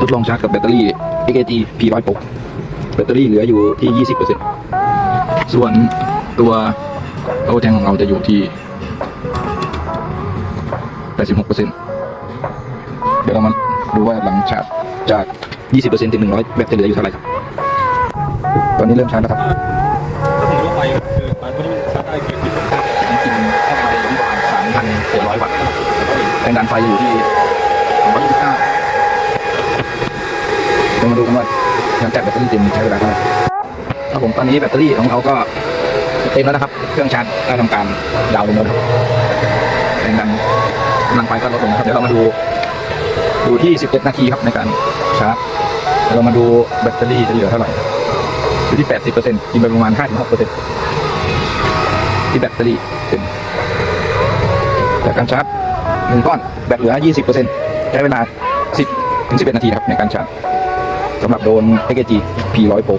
ทดลองชาร์จกับแบตเตอรี่ AKG P100 Pro แบตเตอรี่เหลืออยู่ที่ 20%ส่วนตัวโอแทงของเราจะอยู่ที่ 86%เดี๋ยวเรามาดูว่าหลังชาร์จจาก 20%ถึง 100 แบตจะเหลืออยู่เท่าไหร่ครับ ตอนนี้เริ่มชาร์จแล้วครับถ้าผมรู้ไฟคือมันไม่ได้ชาร์จได้เกินที่จริงๆเข้ามาอยู่ที่ประมาณ3,700 วัตต์แรงดันไฟอยู่ที่229เดี๋ยว มาดูกันว่าหลังจากแบตเตอรี่เต็มใช้เวลาเท่าไหร่ครับผมตอนนี้แบตเตอรี่ของเราก็เต็มแล้วนะครับ เครื่องชาร์จได้ทำการดาวน์ลงแล้วนะครับแรงดันกำลังไฟก็ลดลงนะครับเดี๋ยวเรามาดูดูที่ 11 นาทีครับในการชาร์จเรามาดูแบตเตอรี่จะเหลือเท่าไหร่อยู่ที่ 80%กินไปประมาณ 5-6%ที่แบตเตอรี่เต็มจากการชาร์จหนึ่งก้อนแบตเหลือ 20%ใช้เวลา 10ถึง11 นาทีครับในการชาร์จ สำหรับโดนเอเกจีพีร้อยโป